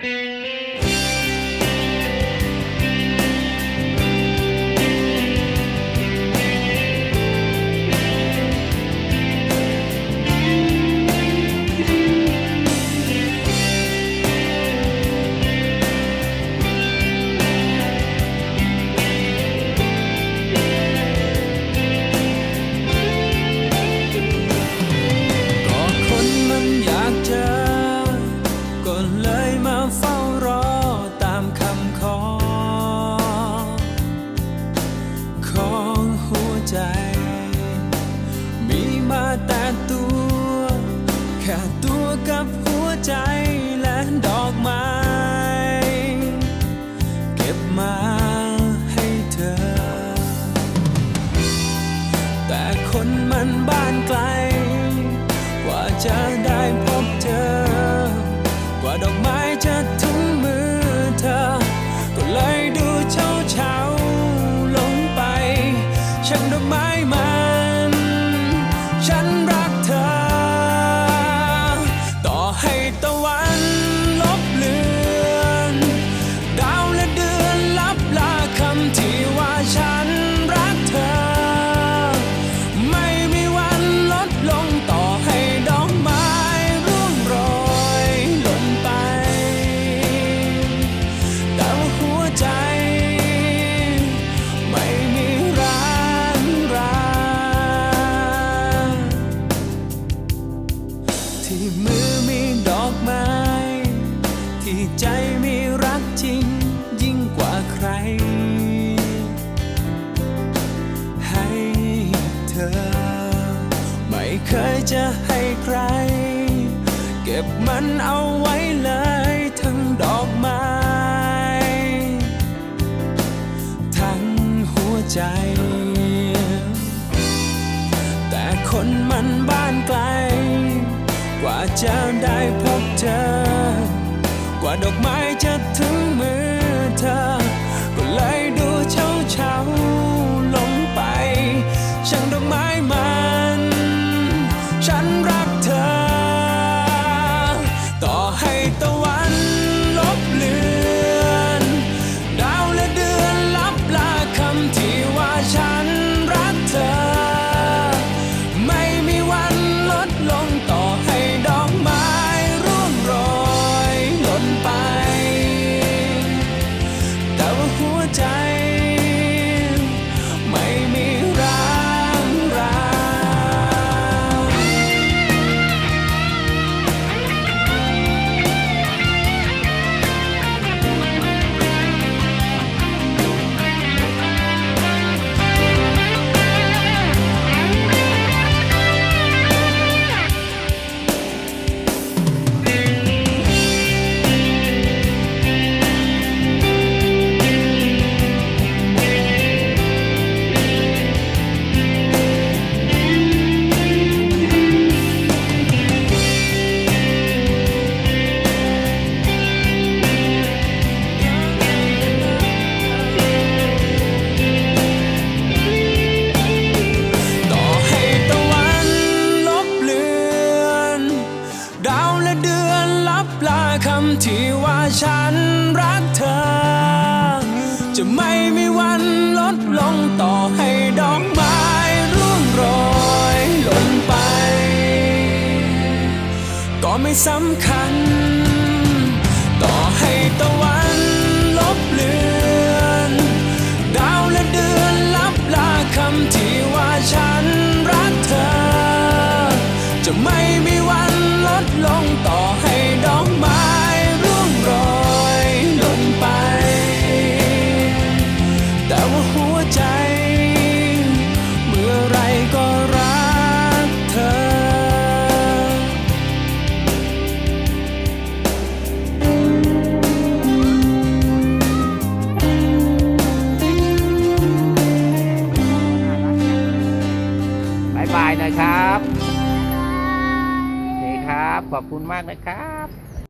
Mm-hmm. ค่ตัวกับหัวใจและดอกไม้ เก็บมาให้เธอ แต่คนมันบ้า ก็บมันเอาไว้เลยทั้งดอกไม้ ทั้งหัวใจ แต่คนมันบ้านไกล กว่าจะได้พบเธอ กว่าดอกไม้จะถึงมือเธอ ก็เลยดูเช้าเช้าลงไปช่างดอกไม้ คำที่ว่าฉันรักเธอ จะไม่มีวันลดลงต่อให้ดอกไม้ร่วงโรยหล่นไป ก็ไม่สำคัญายหน่ยครับ นี่ครับ ขอบคุณมากนะครับ